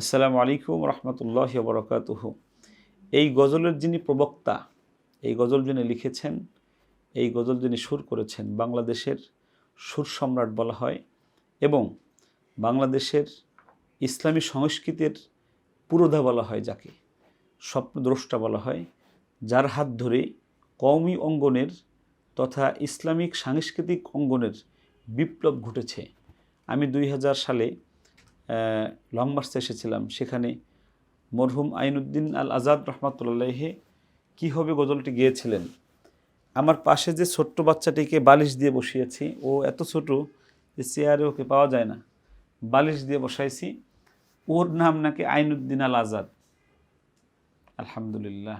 আসসালামু আলাইকুম রহমতুল্লাহ বরকাতুহ। এই গজলের যিনি প্রবক্তা, এই গজল যিনি লিখেছেন, এই গজল যিনি সুর করেছেন, বাংলাদেশের সুর সম্রাট বলা হয় এবং বাংলাদেশের ইসলামী সংস্কৃতির পুরোধা বলা হয় যাকে, স্বপ্নদ্রষ্টা বলা হয়, যার হাত ধরে কওমি অঙ্গনের তথা ইসলামিক সাংস্কৃতিক অঙ্গনের বিপ্লব ঘটেছে। আমি দুই হাজার সালে লং মার্চে এসেছিলাম। সেখানে মরহুম আইনুদ্দিন আল আজাদ রহমতুল্লাহে কী হবে গজলটি গিয়েছিলেন। আমার পাশে যে ছোট্ট বাচ্চাটিকে বালিশ দিয়ে বসিয়েছি, ও এত ছোট যে চেয়ারে ওকে পাওয়া যায় না। বালিশ দিয়ে বসাইছি। ওর নাম নাকি আইনুদ্দিন আল আজাদ আলহামদুলিল্লাহ।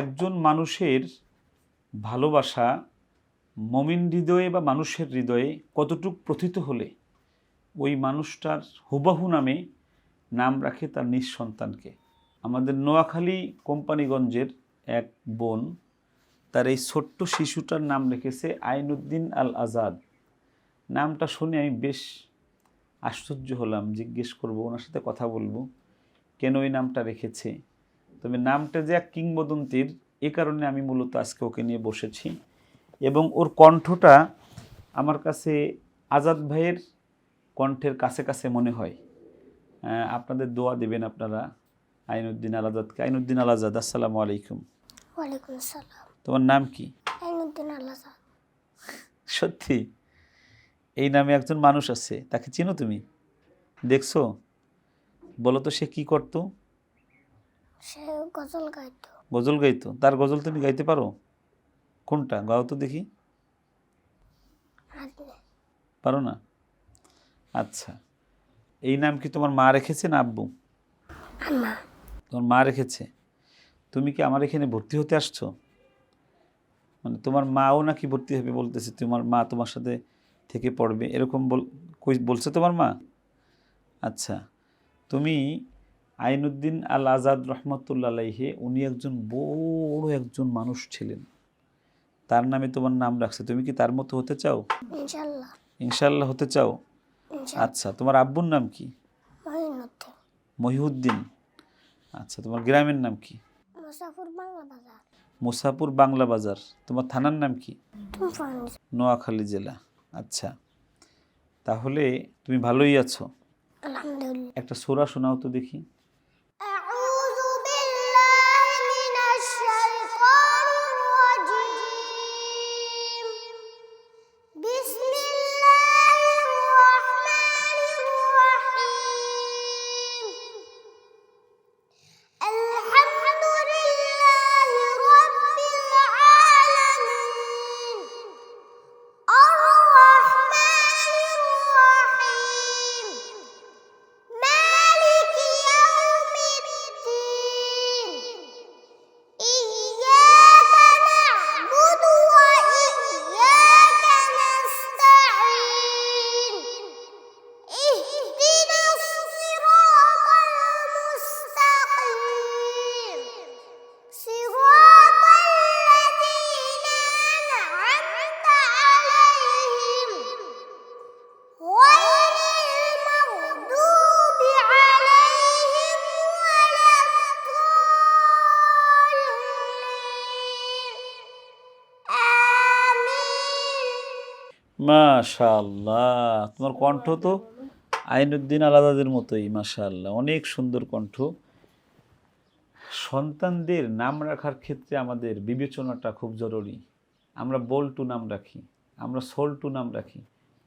একজন মানুষের ভালোবাসা মমিন হৃদয়ে বা মানুষের হৃদয়ে কতটুক প্রথিত হলে ওই মানুষটার হুবাহু নামে নাম রাখে তার নিজ সন্তানকে। আমাদের নোয়াখালী কোম্পানিগঞ্জের এক বোন, তার এই ছোট্ট শিশুটার নাম রেখেছে আইনুদ্দিন আল আজাদ নামটা শুনে আমি বেশ আশ্চর্য হলাম, জিজ্ঞেস করব, ওনার সাথে কথা বলব? কেন ওই নামটা রেখেছে? তবে নামটা যে এক কিংবদন্তির, এ কারণে আমি মূলত আজকে ওকে নিয়ে বসেছি। এবং ওর কণ্ঠটা আমার কাছে আজাদ ভাইয়ের কণ্ঠের কাছে কাছে মনে হয় আপনাদের দোয়া দেবেন আপনারা আইনুদ্দিন আল আজাদকে আইনুদ্দিন আল আজাদ আসসালামু আলাইকুম। ওয়ালাইকুম আসসালাম। তোমার নাম কি? আইনুদ্দিন সত্যি? এই নামে একজন মানুষ আছে তাকে চিনো তুমি? দেখছ? বলো তো সে কি করতো? সে গজল গাইতো। গজল গাইতো? তার গজল তুমি গাইতে পারো? কোনটা? গাও তো দেখি। পারো না? আচ্ছা। এই নাম কি তোমার মা রেখেছে না আব্বু? তোমার মা রেখেছে? তুমি কি আমার এখানে ভর্তি হতে আসছো? মানে তোমার মাও নাকি ভর্তি হবে বলতেছে তোমার মা তোমার সাথে থেকে পড়বে এরকম বল কই বলছে তোমার মা? আচ্ছা। তুমি আইনুদ্দিন আল আজাদ রহমতুল্লা আলাইহে উনি একজন বড় একজন মানুষ ছিলেন। তার নামে তোমার নাম রাখছে। তুমি কি তার মতো হতে চাও? ইনশাল্লাহ হতে চাও? আচ্ছা তোমার আব্বুর নাম কি? মহিউদ্দিন। আচ্ছা তোমার গ্রামের নাম কি? মুসাপুর বাংলা বাজার। তোমার থানার নাম কি? নোয়াখালী জেলা। আচ্ছা তাহলে তুমি ভালোই আছো। একটা সোরা শোনাও তো দেখি। মাশাআল্লাহ। তোমার কণ্ঠ তো আইনুদ্দিন আলাদাদের মতোই, মাশাআল্লাহ। অনেক সুন্দর কণ্ঠ। সন্তানদের নাম রাখার ক্ষেত্রে আমাদের বিবেচনাটা খুব জরুরি। আমরা বল্টু নাম রাখি, আমরা সোল্টু নাম রাখি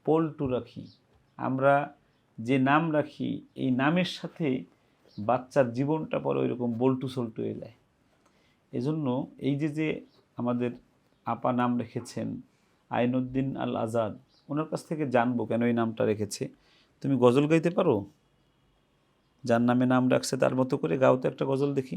পল্টু রাখি। আমরা যে নাম রাখি, এই নামের সাথে বাচ্চার জীবনটা পরে ওইরকম বল্টু সল্টু হয়ে যায় এজন্য এই যে যে আমাদের আপা নাম রেখেছেন আইনুদ্দিন আল আজাদ ওনার কাছ থেকে জানব কেন এই নামটা রেখেছে। তুমি গজল গাইতে পারো? যার নামে নাম রাখছে তার মতো করে গাও তো একটা গজল দেখি।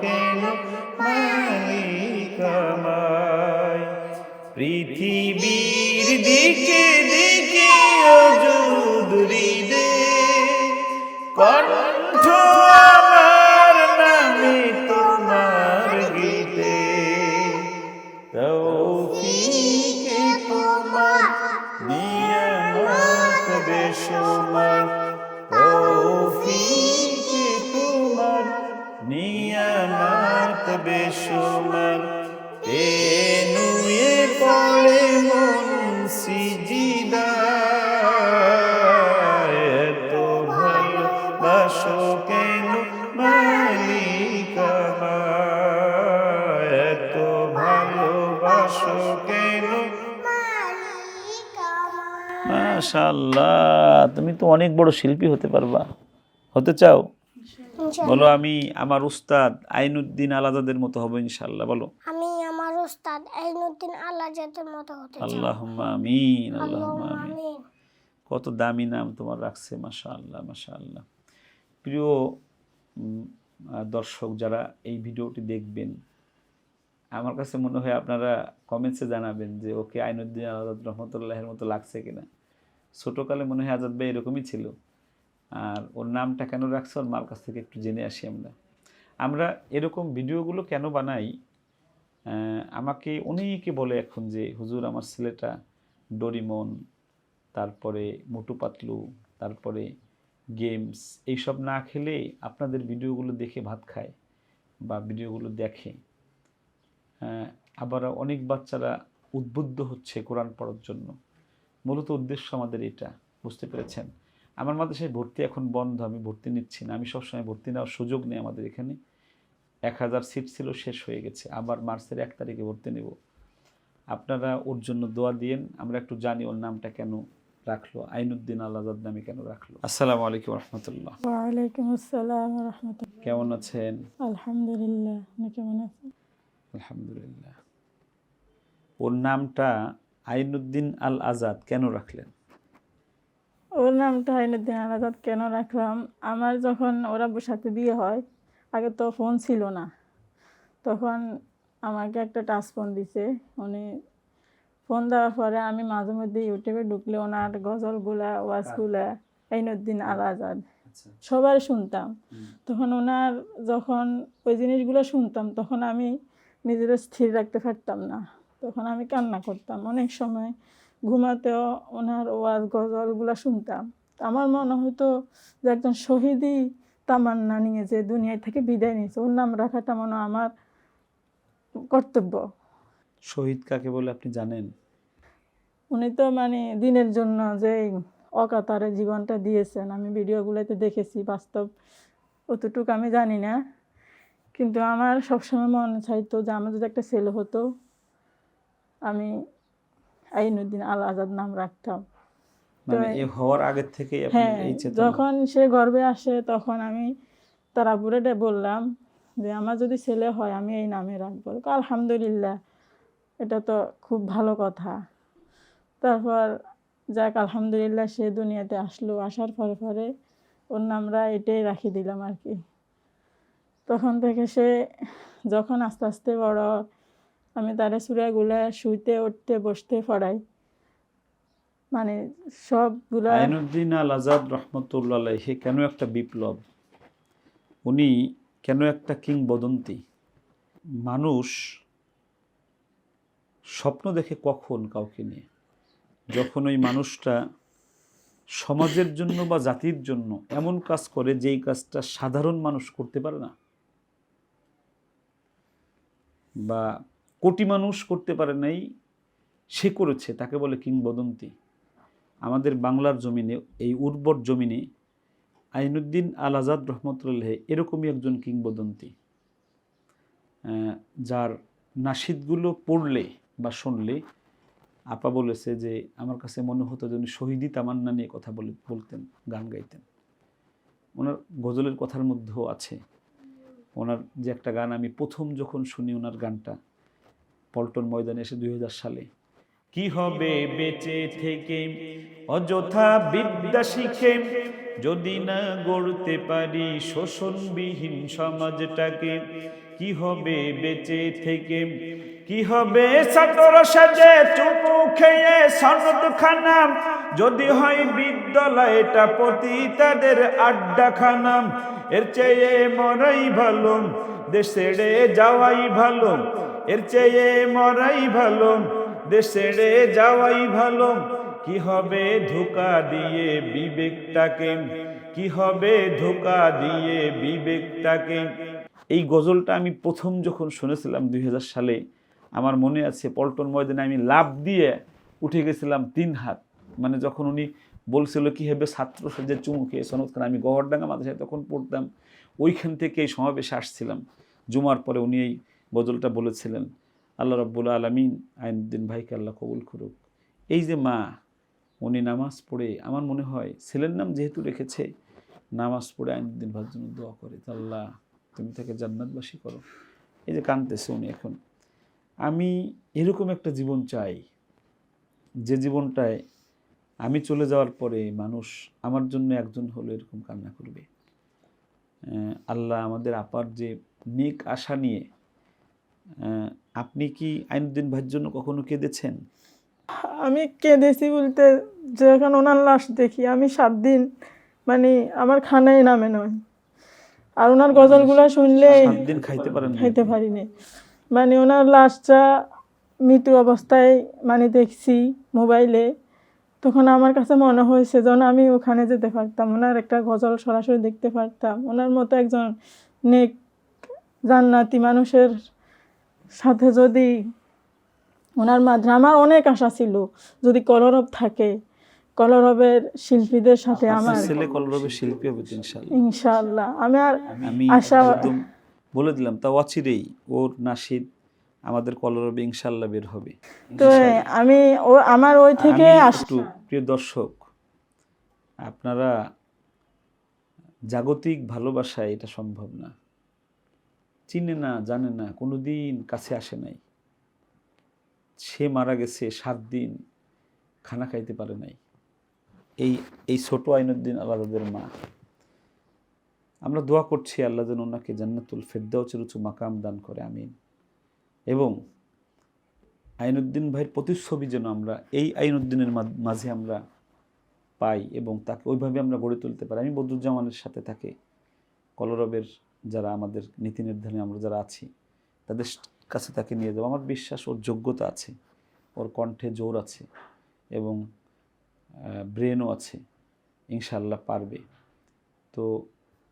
আমার মাশাআল্লাহ তুমি তো অনেক বড় শিল্পী হতে পারবা। হতে চাও? বলো আমি আমার উস্তাদ আইনুদ্দিন আলাদাদের মতো হব ইনশাআল্লাহ বলো। আমি আমার উস্তাদ আইনুদ্দিন আল্লাহ জাতের মতো হতে চাই। আল্লাহুম্মা আমিন আল্লাহুম্মা আমিন। কত দামি নাম তোমার রাখছে মাশাআল্লাহ মাশাআল্লাহ। প্রিয় দর্শক যারা এই ভিডিওটি দেখবেন আমার কাছে মনে হয় আপনারা কমেন্টসে জানাবেন যে ওকে আইনুদ্দিন আজাদ রহমতুল্লাহের মতো লাগছে কিনা। ছোটোকালে মনে হয় আজাদ ভাই এরকমই ছিল। আর ওর নামটা কেন রাখছে ওর মার কাছ থেকে একটু জেনে আসি আমরা। আমরা এরকম ভিডিওগুলো কেন বানাই? আমাকে অনেকে বলে এখন যে, হুজুর, আমার ছেলেটা ডরিমন, তারপরে মোটু পাতলু, তারপরে গেমস, এইসব না খেলে আপনাদের ভিডিওগুলো দেখে ভাত খায় বা ভিডিওগুলো দেখে। আবার অনেক বাচ্চারা উদ্বুদ্ধ হচ্ছে কোরআন পড়ার জন্য। মূলত উদ্দেশ্য আমাদের এটা বুঝতে পেরেছেন? আমার মাদ্রাসায় ভর্তি এখন বন্ধ আমি ভর্তি নিচ্ছি না। আমি সবসময় ভর্তি নেওয়ার সুযোগ নেই আমাদের এখানে। এক হাজার সিট ছিল শেষ হয়ে গেছে। আবার মার্চের এক তারিখে ভর্তি নেব। আপনারা ওর জন্য দোয়া দিয়েন। আমরা একটু জানি ওর নামটা কেন রাখল আইনুদ্দিন আল্লাহ নামে কেন রাখল। আসসালামু আলাইকুম রহমতুল্লাহ। ওয়ালাইকুম আসসালাম রহমতুল্লাহ। কেমন আছেন? আলহামদুলিল্লাহ আপনি কেমন আছেন? আলহামদুলিল্লাহ। ওর নামটা আইনুদ্দিন আল আজাদ কেন রাখলেন? ওর নামটা আইনুদ্দিন আল আজাদ কেন রাখলাম? আমার যখন ওরা সাথে বিয়ে হয় আগে তো ফোন ছিল না। তখন আমাকে একটা টাচ ফোন দিছে। উনি ফোন দেওয়ার পরে আমি মাঝে মধ্যে ইউটিউবে ঢুকলে ওনার গজলগুলা ওয়াজগুলা আইনুদ্দিন আল আজাদ সবার শুনতাম। তখন ওনার যখন ওই জিনিসগুলো শুনতাম তখন আমি নিজেরা স্থির রাখতে পারতাম না। তখন আমি কান্না করতাম। অনেক সময় ঘুমাতেও ওনার ওয়াজ গজলগুলো শুনতাম। আমার মনে হতো যে একজন শহীদই তামান্না নিয়ে যে দুনিয়া থেকে বিদায় নিয়েছে। ওর নাম রাখাটা মনে আমার কর্তব্য। শহীদ কাকে বলে আপনি জানেন? উনি তো মানে দিনের জন্য যে অকাতারে জীবনটা দিয়েছেন আমি ভিডিওগুলোতে দেখেছি বাস্তব অতটুকু আমি জানি না। কিন্তু আমার সবসময় মনে চাইতো যে আমার যদি একটা ছেলে হতো আমি আইনুদ্দিন আল আজাদ নাম রাখতাম। মানে হওয়ার থেকে হ্যাঁ যখন সে গর্বে আসে তখন আমি তারাপুরে বললাম যে আমার যদি ছেলে হয় আমি এই নামে রাখব। আলহামদুলিল্লাহ এটা তো খুব ভালো কথা। তারপর যাক আলহামদুলিল্লাহ সে দুনিয়াতে আসলো। আসার পরে পরে ওর নামরা এটাই রাখি দিলাম আর কি। তখন থেকে সে যখন আস্তে আস্তে বড় আমি তারে সুরাগুলা শুইতে, উঠতে, বসতে পড়াই মানে সবগুলা আইনুদ্দিন আল আজাদ রহমতুল্লাহ কেন একটা বিপ্লব? উনি কেন একটা কিংবদন্তি? মানুষ স্বপ্ন দেখে কখন কাউকে নিয়ে? যখন ওই মানুষটা সমাজের জন্য বা জাতির জন্য এমন কাজ করে যেই কাজটা সাধারণ মানুষ করতে পারে না, বা কোটি মানুষ করতে পারে নাই, সে করেছে, তাকে বলে কিংবদন্তি। আমাদের বাংলার জমিনে, এই উর্বর জমিনে আইনুদ্দিন আল আজাদ রহমতুল্লাহ এরকমই একজন কিংবদন্তি যার নাসিদগুলো পড়লে বা শুনলে আপা বলেছে যে, আমার কাছে মনে হতো যে উনি শহীদি তামান্না নিয়ে কথা বলে, বলতেন, গান গাইতেন। ওনার গজলের কথার মধ্যেও আছে, ওনার যে একটা গান আমি প্রথম যখন শুনি ওনার গানটা পল্টন ময়দানে এসে দুই হাজার সালে। কি হবে বেঁচে থেকে? অযথা বিদ্যা শিখে যদি না গড়তে পারি শোষণবিহীন সমাজটাকে, কি হবে বেঁচে থেকে? কি হবে ছাত্র সাজে চুপু খেয়ে সনদ খানা যদি হয় বিদ্যালয়টা প্রতি তাদের আড্ডা খানা এর চেয়ে মরাই ভালো, দেশ ছেড়ে যাওয়াই ভালো। এর চেয়ে মরাই ভালো দেশ ছেড়ে যাওয়াই ভালো। কি হবে ধোকা দিয়ে বিবেকটাকে? কি হবে ধোকা দিয়ে বিবেকটাকে? এই গজলটা আমি প্রথম যখন শুনেছিলাম দুই হাজার সালে, আমার মনে আছে পল্টন ময়দানে আমি লাভ দিয়ে উঠে গেছিলাম তিন হাত। মানে যখন উনি বলছিল, কি হবে ছাত্র সজ্জের চুমুকে সনদ খান, আমি গহরডাঙ্গা মাদ্রাসায় তখন পড়তাম। ওইখান থেকে এই সমাবেশে আসছিলাম। জুমার পরে উনি এই গজলটা বলেছিলেন। আল্লাহ রব্বুল আলমিন আইনুদ্দিন ভাইকে আল্লাহ কবুল করুক। এই যে মা, উনি নামাজ পড়ে, আমার মনে হয় ছেলের নাম যেহেতু রেখেছে, নামাজ পড়ে আইনুদ্দিন ভাইয়ের জন্য দোয়া করে। আল্লাহ, তুমি তাকে জান্নাতবাসী করো। এই যে কানতেছে উনি এখন। আমি এরকম একটা জীবন চাই, যে জীবনটায় আমি চলে যাওয়ার পরে মানুষ আমার জন্য একজন হলো এরকম কান্না করবে। আল্লাহ আমাদের আপার যে নেক আশা নিয়ে আপনি কি আইনুদ্দিন ভাইয়ের জন্য কখনো কেঁদেছেন? আমি কেঁদেছি বলতে যখন ওনার লাশ দেখি। আমি সাত দিন মানে আমার খানাই নামে নয়। আর ওনার গজলগুলো শুনলে দিন খাইতে পারেন খাইতে পারিনি। মানে ওনার লাশটা মৃত্যু অবস্থায় মানে দেখছি মোবাইলে। তখন আমার কাছে মনে হয়েছে যেন আমি ওখানে যেতে পারতাম। ওনার একটা গজল সরাসরি দেখতে পারতাম। ওনার মতো একজন নেক জান্নাতি মানুষের সাথে যদি ওনার মাধ্যমে আমার অনেক আশা ছিল যদি কলরব থাকে কলরবের শিল্পীদের সাথে আমার ছেলে কলরবে শিল্পী হবে তো ইনশাল্লাহ ইনশাআল্লাহ। আমি আর আশা- একদম বলে দিলাম তা অচিরেই ওর নাসিদ আমাদের কলরবে ইনশাল্লাহ বের হবে। তো আমি ও আমার ওই থেকে আমি আস একটু প্রিয় দর্শক আপনারা জাগতিক ভালোবাসায় এটা সম্ভব না। চিনে না, জানে না কোনো দিন কাছে আসে নাই। সে মারা গেছে সাত দিন, খানা খাইতে পারে নাই। এই এই ছোট আইনুদ্দিন আলাদাদের মা। আমরা দোয়া করছি আল্লাহ যেন ওনাকে জান্নাতুল ফেরদাউচের উঁচু মাকাম দান করে, আমিন। এবং আইনুদ্দিন ভাইয়ের প্রতিচ্ছবি যেন আমরা, এই আইনুদ্দিনের মাঝে আমরা পাই এবং তাকে ওইভাবে আমরা গড়ে তুলতে পারি। আমি বদরুজ্জামানের সাথে তাকে কলরবের যারা আমাদের নীতি নির্ধারণে, আমরা যারা আছি, তাদের কাছে তাকে নিয়ে যাব। আমার বিশ্বাস, ওর যোগ্যতা আছে, ওর কণ্ঠে জোর আছে এবং ব্রেনও আছে ইনশাল্লাহ পারবে। তো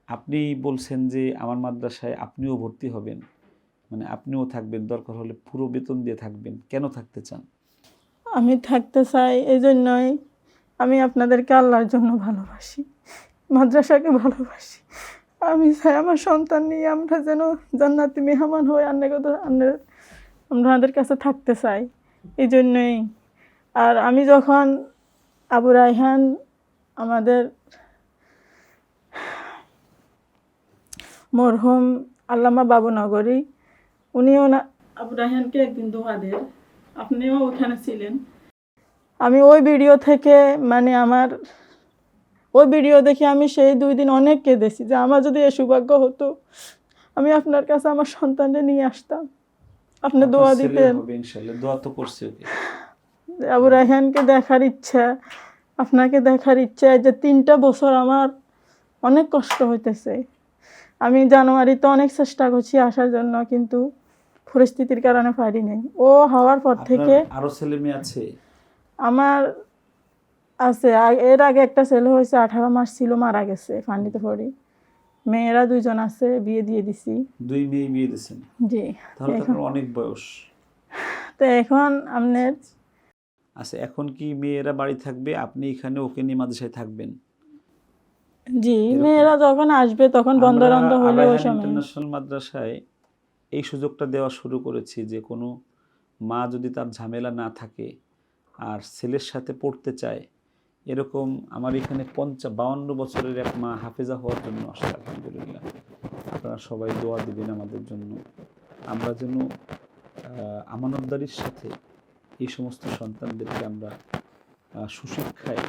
আপনি বলছেন যে আমার মাদ্রাসায় আপনিও ভর্তি হবেন মানে আপনিও থাকবেন, দরকার হলে পুরো বেতন দিয়ে থাকবেন, কেন থাকতে চান? আমি থাকতে চাই এই জন্যই আমি আপনাদেরকে আল্লাহর জন্য ভালোবাসি, মাদ্রাসাকে ভালোবাসি। আমি চাই আমার সন্তান নিয়ে আমরা যেন জান্নাতি মেহমান আন্নাগত আন্নের আপনাদের কাছে থাকতে চাই। এই জন্যই আর আমি যখন আবু রায়হান আমাদের মরহুম আল্লামা বাবু নগরী উনিও না আবু রায়হানকে একদিন দোয়া দেন। আপনিও ওখানে ছিলেন। আমি ওই ভিডিও থেকে মানে আমার ওই ভিডিও দেখে আমি সেই দুই দিন অনেক কেঁদেছি যে আমার যদি এ সৌভাগ্য হতো আমি আপনার কাছে আমার সন্তানকে নিয়ে আসতাম। আপনি দোয়া দিতেন। দোয়া তো করছে আবু রায়হানকে দেখার ইচ্ছা আপনাকে দেখার ইচ্ছা যে তিনটা বছর আমার অনেক কষ্ট হইতেছে। আমি জানুয়ারিতে অনেক চেষ্টা করছি আসার জন্য কিন্তু পরিস্থিতির কারণে পারি নাই। ও হওয়ার পর থেকে আরও ছেলে মেয়ে আছে? আমার আছে এর আগে একটা ছেলে হয়েছে আঠারো মাস ছিল মারা গেছে ফান্ডিতে পড়ি। মেয়েরা দুইজন আছে বিয়ে দিয়ে দিছি। দুই মেয়ে বিয়ে দিয়েছেন? জি। তাহলে আপনার অনেক বয়স। তো এখন আপনার আচ্ছা এখন কি মেয়েরা বাড়ি থাকবে? আপনি এখানে ওকে নিয়ে মাদ্রাসায় থাকবেন? জি মেয়েরা যখন আসবে তখন বন্ধ বন্ধ হলে ওই সময় ইন্টারন্যাশনাল মাদ্রাসায় এই সুযোগটা দেওয়া শুরু করেছি যে কোনো মা যদি তার ঝামেলা না থাকে আর ছেলের সাথে পড়তে চায় এরকম আমার এখানে পঞ্চা বাউন্ন বছরের এক মা হাফেজা হওয়ার জন্য আসে আলহামদুলিল্লাহ। আপনারা সবাই দোয়া দিবেন আমাদের জন্য। আমরা যেন আমানতদারির সাথে এই সমস্ত সন্তানদেরকে আমরা সুশিক্ষায়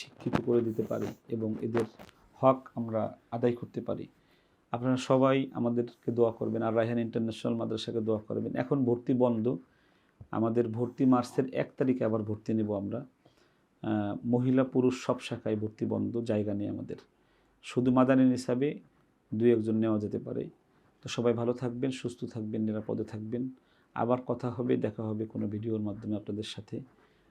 শিক্ষিত করে দিতে পারি এবং এদের হক আমরা আদায় করতে পারি। আপনারা সবাই আমাদেরকে দোয়া করবেন, আর রায়হান ইন্টারন্যাশনাল মাদ্রাসাকে দোয়া করবেন। এখন ভর্তি বন্ধ। আমাদের ভর্তি মার্চের এক তারিখে আবার ভর্তি নেব আমরা। মহিলা পুরুষ সব শাখায় ভর্তি বন্ধ, জায়গা নেই আমাদের। শুধু মাদানী হিসাবে দুই একজন নেওয়া যেতে পারে। তো সবাই ভালো থাকবেন, সুস্থ থাকবেন, নিরাপদে থাকবেন। আবার কথা হবে, দেখা হবে কোনো ভিডিওর মাধ্যমে আপনাদের সাথে।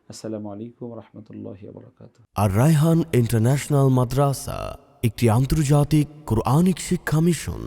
আসসালামু আলাইকুম রহমতুল্লাহ বরকাত আর রায়হান ইন্টারন্যাশনাল মাদ্রাসা, একটি আন্তর্জাতিক কোরআনিক শিক্ষা মিশন।